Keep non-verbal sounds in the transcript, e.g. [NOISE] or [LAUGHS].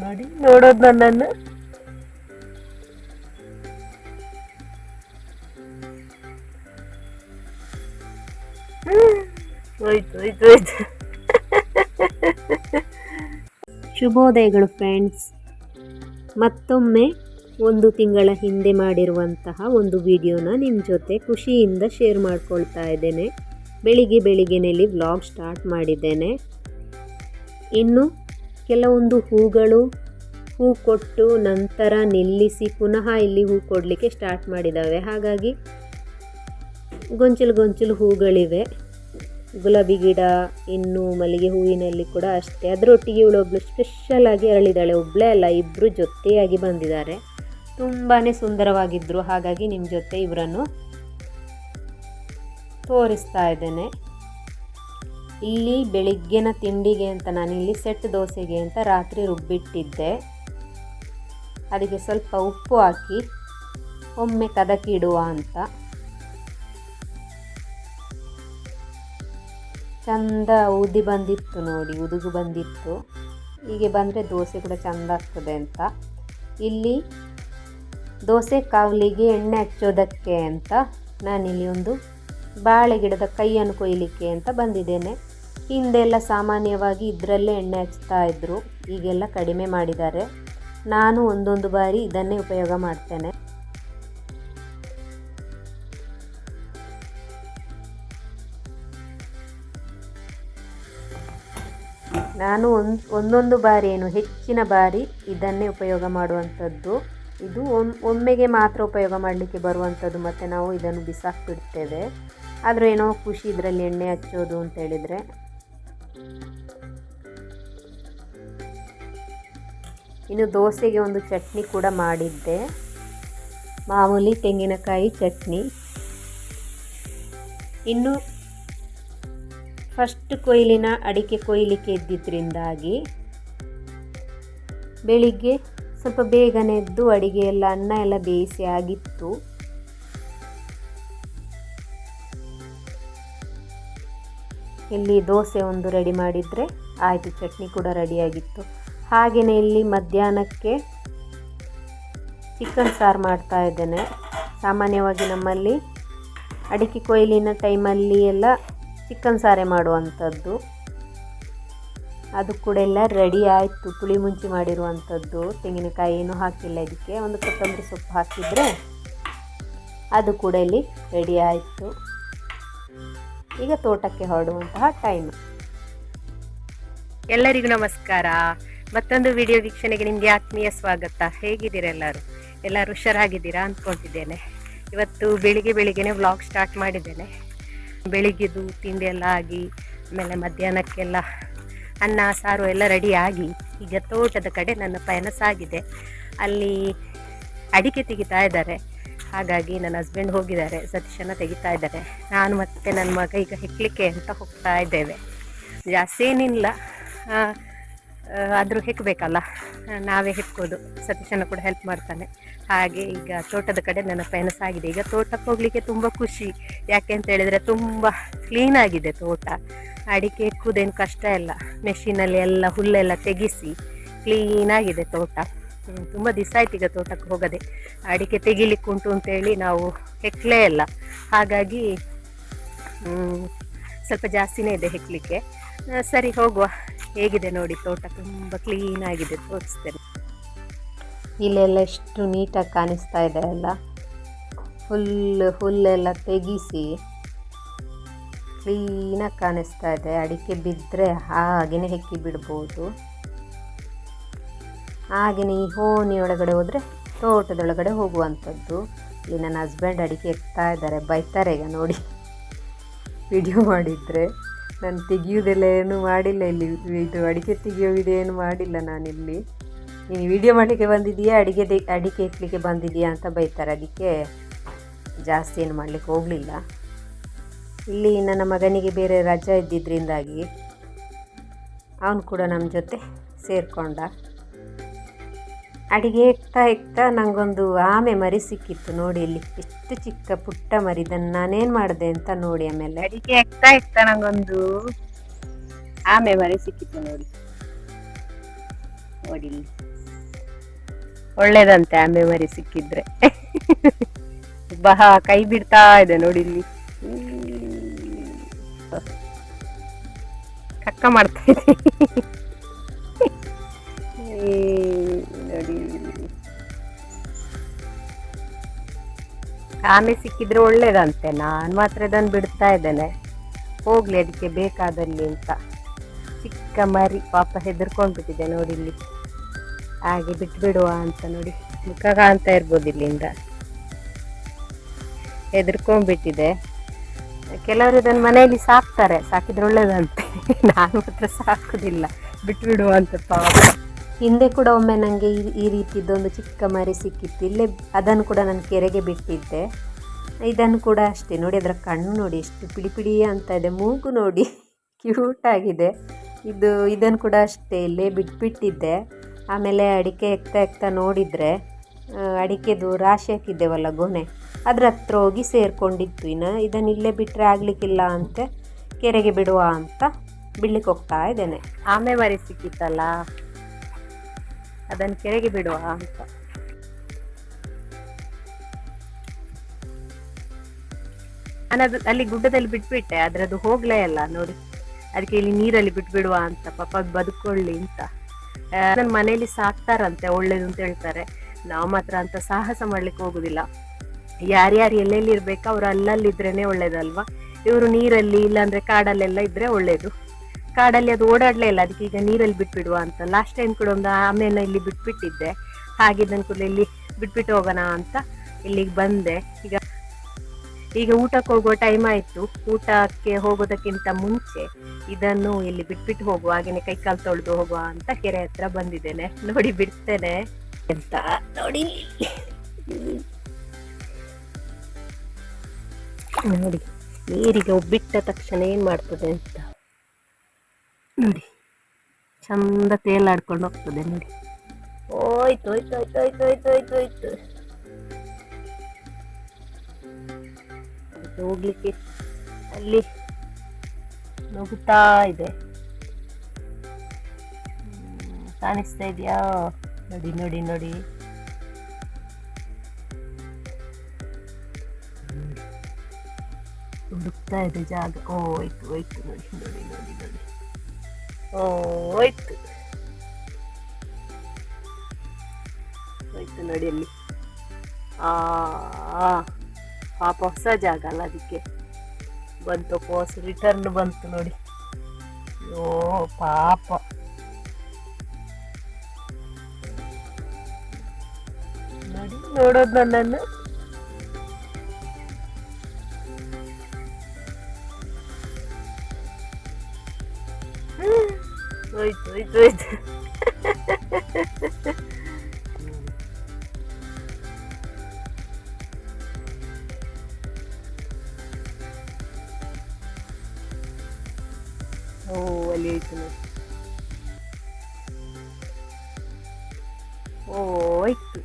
ನೋಡಿ, ನೋಡೋದು ನನ್ನನ್ನು. ಶುಭೋದಯಗಳು ಫ್ರೆಂಡ್ಸ್. ಮತ್ತೊಮ್ಮೆ ಒಂದು ತಿಂಗಳ ಹಿಂದೆ ಮಾಡಿರುವಂತಹ ಒಂದು ವಿಡಿಯೋನ ನಿಮ್ಮ ಜೊತೆ ಖುಷಿಯಿಂದ ಶೇರ್ ಮಾಡ್ಕೊಳ್ತಾ ಇದ್ದೇನೆ. ಬೆಳಿಗ್ಗೆ ಬೆಳಿಗ್ಗೆನಲ್ಲಿ ವ್ಲಾಗ್ ಸ್ಟಾರ್ಟ್ ಮಾಡಿದ್ದೇನೆ. ಇನ್ನು ಕೆಲವೊಂದು ಹೂಗಳು ಹೂ ಕೊಟ್ಟು ನಂತರ ನಿಲ್ಲಿಸಿ ಪುನಃ ಇಲ್ಲಿ ಹೂ ಕೊಡಲಿಕ್ಕೆ ಸ್ಟಾರ್ಟ್ ಮಾಡಿದ್ದಾವೆ. ಹಾಗಾಗಿ ಗೊಂಚಲು ಗೊಂಚಲು ಹೂಗಳಿವೆ. ಗುಲಾಬಿ ಗಿಡ, ಇನ್ನು ಮಲ್ಲಿಗೆ ಹೂವಿನಲ್ಲಿ ಕೂಡ ಅಷ್ಟೇ. ಅದರೊಟ್ಟಿಗೆ ಇವಳೊಬ್ಳು ಸ್ಪೆಷಲ್ ಆಗಿ ಅರಳಿದಾಳೆ ಒಬ್ಬಳೇ ಅಲ್ಲ ಇಬ್ಬರು ಜೊತೆಯಾಗಿ ಬಂದಿದ್ದಾರೆ. ತುಂಬಾ ಸುಂದರವಾಗಿದ್ದರು ಹಾಗಾಗಿ ನಿಮ್ಮ ಜೊತೆ ಇವರನ್ನು ತೋರಿಸ್ತಾ ಇದ್ದೇನೆ. ಇಲ್ಲಿ ಬೆಳಿಗ್ಗೆನ ತಿಂಡಿಗೆ ಅಂತ ನಾನು ಇಲ್ಲಿ ಸೆಟ್ ದೋಸೆಗೆ ಅಂತ ರಾತ್ರಿ ರುಬ್ಬಿಟ್ಟಿದ್ದೆ. ಅದಕ್ಕೆ ಸ್ವಲ್ಪ ಉಪ್ಪು ಹಾಕಿ ಒಮ್ಮೆ ಕದಕಿಡುವ ಅಂತ. ಚಂದ ಉದಿ ಬಂದಿತ್ತು ನೋಡಿ, ಉದುಗು ಬಂದಿತ್ತು. ಹೀಗೆ ಬಂದರೆ ದೋಸೆ ಕೂಡ ಚೆಂದ ಆಗ್ತದೆ ಅಂತ. ಇಲ್ಲಿ ದೋಸೆ ಕಾವಲಿಗೆ ಎಣ್ಣೆ ಹಚ್ಚೋದಕ್ಕೆ ಅಂತ ನಾನಿಲ್ಲಿ ಒಂದು ಬಾಳೆ ಗಿಡದ ಕೈಯನ್ನು ಕೊಯ್ಲಿಕ್ಕೆ ಅಂತ ಬಂದಿದ್ದೇನೆ. ಹಿಂದೆಲ್ಲ ಸಾಮಾನ್ಯವಾಗಿ ಇದರಲ್ಲೇ ಎಣ್ಣೆ ಹಚ್ತಾ ಇದ್ದರು ಈಗೆಲ್ಲ ಕಡಿಮೆ ಮಾಡಿದ್ದಾರೆ. ನಾನು ಒಂದೊಂದು ಬಾರಿ ಇದನ್ನೇ ಉಪಯೋಗ ಮಾಡ್ತೇನೆ. ನಾನು ಒಂದು, ಒಂದೊಂದು ಬಾರಿ ಏನು, ಹೆಚ್ಚಿನ ಬಾರಿ ಇದನ್ನೇ ಉಪಯೋಗ ಮಾಡುವಂಥದ್ದು. ಇದು ಒಮ್ ಒಮ್ಮೆಗೆ ಮಾತ್ರ ಉಪಯೋಗ ಮಾಡಲಿಕ್ಕೆ ಬರುವಂಥದ್ದು ಮತ್ತು ನಾವು ಇದನ್ನು ಬಿಸಾಕ್ಬಿಡ್ತೇವೆ. ಆದರೂ ಏನೋ ಖುಷಿ ಇದರಲ್ಲಿ ಎಣ್ಣೆ ಹಚ್ಚೋದು ಅಂತ ಹೇಳಿದರೆ ಇನ್ನು ದೋಸೆಗೆ ಒಂದು ಚಟ್ನಿ ಕೂಡ ಮಾಡಿದ್ದೆ. ಮಾಮೂಲಿ ತೆಂಗಿನಕಾಯಿ ಚಟ್ನಿ. ಇನ್ನು ಫಸ್ಟ್ ಕೊಯ್ಲಿನ ಅಡಿಕೆ ಕೊಯ್ಲಿಕ್ಕೆ ಇದ್ದಿದ್ದರಿಂದಾಗಿ ಬೆಳಿಗ್ಗೆ ಸ್ವಲ್ಪ ಬೇಗನೆ ಎದ್ದು ಅಡಿಗೆ ಎಲ್ಲ ಅನ್ನ ಎಲ್ಲ ಬೇಯಿಸಿ ಆಗಿತ್ತು. ಇಲ್ಲಿ ದೋಸೆ ಒಂದು ರೆಡಿ ಮಾಡಿದರೆ ಆಯಿತು, ಚಟ್ನಿ ಕೂಡ ರೆಡಿಯಾಗಿತ್ತು ಹಾಗೆಯೇ ಇಲ್ಲಿ ಮಧ್ಯಾಹ್ನಕ್ಕೆ ಚಿಕನ್ ಸಾರು ಮಾಡ್ತಾ ಇದ್ದೇನೆ. ಸಾಮಾನ್ಯವಾಗಿ ನಮ್ಮಲ್ಲಿ ಅಡಿಕೆ ಕೊಯ್ಲಿನ ಟೈಮಲ್ಲಿ ಎಲ್ಲ ಚಿಕನ್ ಸಾರೆ ಮಾಡುವಂಥದ್ದು. ಅದು ಕೂಡ ಎಲ್ಲ ರೆಡಿ ಆಯಿತು, ಪುಳಿ ಮುಂಚಿ ಮಾಡಿರುವಂಥದ್ದು. ತೆಂಗಿನಕಾಯಿ ಏನೂ ಹಾಕಿಲ್ಲ ಇದಕ್ಕೆ. ಒಂದು ಕೊತ್ತಂಬರಿ ಸೊಪ್ಪು ಹಾಕಿದರೆ ಅದು ಕೂಡ ಇಲ್ಲಿ ರೆಡಿ ಆಯಿತು. ಈಗ ತೋಟಕ್ಕೆ ಹೊರಡುವಂತಹ ಟೈಮ್ ಎಲ್ಲರಿಗೂ ನಮಸ್ಕಾರ. ಮತ್ತೊಂದು ವಿಡಿಯೋ ವೀಕ್ಷಣೆಗೆ ನಿಮಗೆ ಆತ್ಮೀಯ ಸ್ವಾಗತ. ಹೇಗಿದ್ದೀರ ಎಲ್ಲರೂ? ಎಲ್ಲರೂ ಹುಷಾರಾಗಿದ್ದೀರಾ ಅಂದ್ಕೊಂಡಿದ್ದೇನೆ ಇವತ್ತು ಬೆಳಿಗ್ಗೆ ಬೆಳಿಗ್ಗೆನೆ ವ್ಲಾಗ್ ಸ್ಟಾರ್ಟ್ ಮಾಡಿದ್ದೇನೆ. ಬೆಳಿಗ್ಗೆದು ತಿಂಡಿ ಎಲ್ಲ ಆಗಿ, ಆಮೇಲೆ ಮಧ್ಯಾಹ್ನಕ್ಕೆಲ್ಲ ಅನ್ನ, ಸಾರು ಎಲ್ಲ ರೆಡಿ ಆಗಿ, ಈಗ ತೋಟದ ಕಡೆ ನನ್ನ ಪಯಣ ಸಾಗಿದೆ. ಅಲ್ಲಿ ಅಡಿಕೆ ತೆಗಿತಾ ಇದ್ದಾರೆ. ಹಾಗಾಗಿ ನನ್ನ ಹಸ್ಬೆಂಡ್ ಹೋಗಿದ್ದಾರೆ. ಸತೀಶನ ತೆಗಿತಾ ಇದ್ದಾರೆ. ನಾನು ಮತ್ತು ನನ್ನ ಮಗ ಈಗ ಹೆಕ್ಲಿಕ್ಕೆ ಅಂತ ಹೋಗ್ತಾ ಇದ್ದೇವೆ. ಜಾಸ್ತಿ ಏನಿಲ್ಲ. ಆದರೂ ಹೆಕ್ಬೇಕಲ್ಲ. ನಾವೇ ಹೆಕ್ಕೋದು ಸತೀಶನ ಕೂಡ ಹೆಲ್ಪ್ ಮಾಡ್ತಾನೆ. ಹಾಗೆ ಈಗ ತೋಟದ ಕಡೆ ನನ್ನ ಪಯಣ ಸಾಗಿದೆ ಈಗ ತೋಟಕ್ಕೆ ಹೋಗಲಿಕ್ಕೆ ತುಂಬ ಖುಷಿ. ಯಾಕೆ ಅಂತ ಹೇಳಿದರೆ ತುಂಬ ಕ್ಲೀನಾಗಿದೆ ತೋಟ. ಅಡಿಕೆ ಹೆಕ್ಕುವುದೇನು ಕಷ್ಟ ಇಲ್ಲ. ಮೆಷಿನಲ್ಲಿ ಎಲ್ಲ ಹುಲ್ಲೆಲ್ಲ ತೆಗೆಸಿ ಕ್ಲೀನಾಗಿದೆ ತೋಟ. ತುಂಬ ದಿವಸ ಆಯ್ತು ಈಗ ತೋಟಕ್ಕೆ ಹೋಗದೆ. ಅಡಿಕೆ ತೆಗಿಲಿಕ್ಕೆ ಉಂಟು ಅಂತೇಳಿ ನಾವು ಹೆಕ್ಲೇ ಇಲ್ಲ ಹಾಗಾಗಿ ಸ್ವಲ್ಪ ಜಾಸ್ತಿನೇ ಇದೆ ಹೆಕ್ಲಿಕ್ಕೆ. ಸರಿ ಹೋಗುವ. ಹೇಗಿದೆ ನೋಡಿ ತೋಟ? ತುಂಬ ಕ್ಲೀನಾಗಿದೆ ತೋರಿಸ್ತೇನೆ. ಇಲ್ಲೆಲ್ಲ ಎಷ್ಟು ನೀಟಾಗಿ ಕಾಣಿಸ್ತಾ ಇದೆ ಅಲ್ಲ. ಹುಲ್ಲು ಹುಲ್ಲೆಲ್ಲ ತೆಗಿಸಿ ಕ್ಲೀನಾಗಿ ಕಾಣಿಸ್ತಾ ಇದೆ. ಅಡಿಕೆ ಬಿದ್ದರೆ ಹಾಗೆಯೇ ಹೆಕ್ಕಿ ಬಿಡ್ಬೋದು. ಹಾಗೆಯೇ ಈ ಹೋನಿ ಒಳಗಡೆ ಹೋದರೆ ತೋಟದೊಳಗಡೆ ಹೋಗುವಂಥದ್ದು. ಇಲ್ಲಿ ನನ್ನ ಹಸ್ಬೆಂಡ್ ಅಡಿಕೆ ಎತ್ತಾ ಇದ್ದಾರೆ, ಬೈತಾರೆ ಈಗ ನೋಡಿ. ವಿಡಿಯೋ ಮಾಡಿದರೆ. ನಾನು ತೆಗಿಯೋದೆಲ್ಲ ಏನು ಮಾಡಿಲ್ಲ ಇಲ್ಲಿ. ಇದು ಅಡಿಕೆ ತೆಗಿಯೋದೇನು ಮಾಡಿಲ್ಲ ನಾನಿಲ್ಲಿ. ನೀನು ವಿಡಿಯೋ ಮಾಡಲಿಕ್ಕೆ ಬಂದಿದೆಯಾ ಅಡಿಗೆ ಅಡಿಕೆ ಇಟ್ಲಿಕ್ಕೆ ಬಂದಿದೆಯಾ ಅಂತ ಬೈತಾರೆ. ಅದಕ್ಕೆ ಜಾಸ್ತಿ ಏನು ಮಾಡಲಿಕ್ಕೆ ಹೋಗಲಿಲ್ಲ. ಇಲ್ಲಿ ನನ್ನ ಮಗನಿಗೆ ಬೇರೆ ರಜಾ ಇದ್ದಿದ್ದರಿಂದಾಗಿ ಅವನು ಕೂಡ ನಮ್ಮ ಜೊತೆ ಸೇರಿಕೊಂಡ. ಅಡಿಗೆ ಇಕ್ತಾ ಇಕ್ತಾ ನನಗೊಂದು ಆಮೆ ಮರಿ ಸಿಕ್ಕಿತ್ತು ನೋಡಿ ಇಲ್ಲಿ. ಎಷ್ಟು ಚಿಕ್ಕ ಪುಟ್ಟ ಮರಿ ಇದನ್ನು ನಾನೇನು ಮಾಡಿದೆ ಅಂತ ನೋಡಿ ಆಮೇಲೆ. ಅಡಿಗೆ ಆಗ್ತಾ ಇಡ್ತಾ ನನಗೊಂದು ಆಮೆ ಮರಿ ಸಿಕ್ಕಿತ್ತು ನೋಡಿ. ನೋಡಿ ಇಲ್ಲಿ. ಒಳ್ಳೇದಂತೆ ಆಮೆ ಮರಿ ಸಿಕ್ಕಿದ್ರೆ. ಬಹ ಕೈ ಬಿಡ್ತಾ ಇದೆ ನೋಡಿ ಇಲ್ಲಿ. ಕಕ್ಕ ಮಾಡ್ತಾ ಇದೆ. ಈ ನೋಡಿ ಆಮೆ ಸಿಕ್ಕಿದ್ರೆ ಒಳ್ಳೇದಂತೆ. ನಾನು ಮಾತ್ರ ಇದನ್ನು ಬಿಡ್ತಾ ಇದ್ದೇನೆ. ಹೋಗ್ಲಿ, ಅದಕ್ಕೆ ಬೇಕಾದಲ್ಲಿ ಅಂತ. ಚಿಕ್ಕ ಮರಿ ಪಾಪ ಹೆದರ್ಕೊಂಡ್ಬಿಟ್ಟಿದೆ ನೋಡಿ ಇಲ್ಲಿ. ಹಾಗೆ ಬಿಟ್ಬಿಡುವ ಅಂತ ನೋಡಿ. ಮುಖ ಕಾಣ್ತಾ ಇರ್ಬೋದು ಇಲ್ಲಿಂದ. ಹೆದರ್ಕೊಂಡ್ಬಿಟ್ಟಿದೆ. ಕೆಲವರು ಇದನ್ನು ಮನೆಯಲ್ಲಿ ಸಾಕ್ತಾರೆ. ಸಾಕಿದ್ರೆ ಒಳ್ಳೇದಂತೆ. [LAUGHS] ನಾನು ಮಾತ್ರ ಸಾಕುದಿಲ್ಲ. ಬಿಟ್ಬಿಡುವ ಅಂತ ಪಾಪ. ಹಿಂದೆ ಕೂಡ ಒಮ್ಮೆ ನನಗೆ ಈ ರೀತಿದ್ದೊಂದು ಚಿಕ್ಕ ಮರಿ ಸಿಕ್ಕಿತ್ತು. ಇಲ್ಲೇ ಅದನ್ನು ಕೂಡ ನಾನು ಕೆರೆಗೆ ಬಿಟ್ಟಿದ್ದೆ. ಇದನ್ನು ಕೂಡ ಅಷ್ಟೇ ನೋಡಿ, ಅದರ ಕಣ್ಣು ನೋಡಿ, ಎಷ್ಟು ಪಿಡಿ ಪಿಡಿ ಅಂತ ಇದೆ, ಮೂಗು ನೋಡಿ ಕ್ಯೂಟ್ ಆಗಿದೆ. ಇದು, ಇದನ್ನು ಕೂಡ ಅಷ್ಟೇ ಇಲ್ಲೇ ಬಿಟ್ಬಿಟ್ಟಿದ್ದೆ. ಆಮೇಲೆ ಅಡಿಕೆ ಎಕ್ತಾ ಎಕ್ತಾ ನೋಡಿದರೆ ಅಡಿಕೆದು ರಾಶಿ ಹಾಕಿದ್ದೇವಲ್ಲ ಗೊನೆ, ಅದ್ರ ಹತ್ರ ಹೋಗಿ ಸೇರಿಕೊಂಡಿತ್ತು. ಇನ್ನು ಇದನ್ನು ಇಲ್ಲೇ ಬಿಟ್ಟರೆ ಆಗಲಿಕ್ಕಿಲ್ಲ ಅಂತ, ಕೆರೆಗೆ ಬಿಡುವ ಅಂತ ಬಿಡ್ಲಿಕ್ಕೆ ಹೋಗ್ತಾ ಇದ್ದೇನೆ. ಆಮೆ ಮರಿ ಸಿಕ್ಕಿತ್ತಲ್ಲ? ಅದನ್ನು ಕೆರೆಗೆ ಬಿಡುವ ಅಂತ ನಾನದು ಅಲ್ಲಿ ಗುಡ್ಡದಲ್ಲಿ ಬಿಟ್ಬಿಟ್ಟೆ ಆದ್ರೆ ಅದು ಹೋಗ್ಲೇ ಅಲ್ಲ ನೋಡಿ. ಅದಕ್ಕೆ ಇಲ್ಲಿ ನೀರಲ್ಲಿ ಬಿಟ್ಬಿಡುವ ಅಂತ, ಪಾಪ ಬದುಕೊಳ್ಳಿ ಅಂತ. ನನ್ನ ಮನೆಯಲ್ಲಿ ಸಾಕ್ತಾರಂತೆ, ಒಳ್ಳೇದು ಅಂತ ಹೇಳ್ತಾರೆ. ನಾವು ಮಾತ್ರ ಅಂತ ಸಾಹಸ ಮಾಡ್ಲಿಕ್ಕೆ ಹೋಗುದಿಲ್ಲ. ಯಾರ್ಯಾರು ಎಲ್ಲೆಲ್ಲಿ ಇರ್ಬೇಕು, ಅವ್ರು ಅಲ್ಲಲ್ಲಿದ್ರೇನೆ ಒಳ್ಳೇದಲ್ವಾ? ಇವರು ನೀರಲ್ಲಿ, ಇಲ್ಲಾಂದ್ರೆ ಕಾಡಲ್ಲೆಲ್ಲ ಇದ್ರೆ ಒಳ್ಳೇದು. ಕಾಡಲ್ಲಿ ಅದು ಓಡಾಡ್ಲೇ ಇಲ್ಲ, ಅದಕ್ಕೆ ಈಗ ನೀರಲ್ಲಿ ಬಿಟ್ಬಿಡುವ ಅಂತ. ಲಾಸ್ಟ್ ಟೈಮ್ ಕೂಡ ಒಂದು ಆಮೇಲೆ ಇಲ್ಲಿ ಬಿಟ್ಬಿಟ್ಟಿದ್ದೆ. ಹಾಗಿದ್ದನ್ ಕೂಡ ಇಲ್ಲಿ ಬಿಟ್ಬಿಟ್ಟು ಹೋಗೋಣ ಅಂತ ಇಲ್ಲಿಗೆ ಬಂದೆ. ಈಗ ಈಗ ಊಟಕ್ಕೆ ಹೋಗುವ ಟೈಮ್ ಆಯಿತು. ಊಟಕ್ಕೆ ಹೋಗೋದಕ್ಕಿಂತ ಮುಂಚೆ ಇದನ್ನು ಇಲ್ಲಿ ಬಿಟ್ಬಿಟ್ಟು ಹೋಗುವ ಹಾಗೆ ಕೈ ಕಾಲು ತೊಳೆದು ಹೋಗುವ ಅಂತ ಕೆರೆ ಹತ್ರ ಬಂದಿದ್ದೇನೆ. ನೋಡಿ, ಬಿಡ್ತೇನೆ ಅಂತ. ನೋಡಿ. ನೋಡಿ, ನೀರಿಗೆ ಬಿಟ್ಟ ತಕ್ಷಣ ಏನ್ ಮಾಡ್ತದೆ ಅಂತ. ನೋಡಿ. ಚಂದ ತೇಲಾಡ್ಕೊಂಡು ಹೋಗ್ತದೆ ನೋಡಿ. ಹೋಯ್ತು ಹೋಯ್ತು ಹೋಯ್ತು ಹೋಯ್ತು ಹೋಯ್ತು ಹೋಯ್ತು ಹೋಯ್ತು. ಹೋಗ್ಲಿಕ್ಕೆ ಅಲ್ಲಿ ನುಗ್ತಾ ಇದೆ. ಕಾಣಿಸ್ತಾ ಇದೆಯಾ? ನೋಡಿ ನೋಡಿ ನೋಡಿ. ಹುಡುಕ್ತಾ ಇದೆ ಜಾಗ. ಓ ಹೋಯ್ತು ಹೋಯ್ತು, ನೋಡಿ ನೋಡಿ ನೋಡಿ ನೋಡಿ. ಹೋಯ್ತು. ಹೋಯ್ತು ನೋಡಿ ಅಲ್ಲಿ. ಆ ಪಾಪ ಹೊಸ ಜಾಗ ಅಲ್ಲ ಅದಕ್ಕೆ. ಬಂತು ಪೋಸ್ ರಿಟರ್ನ್ ಬಂತು ನೋಡಿ. ಓ, ಪಾಪ. ನೋಡಿ, ನೋಡೋದು ನನ್ನನ್ನು. ಹೋಯ್ತು ಹೋಯ್ತು ಹೋಯ್ತು ಓ ಅಲ್ಲಿ ಹೋಯ್ತು ನೋಡಿ ಓ ಹೋಯ್ತು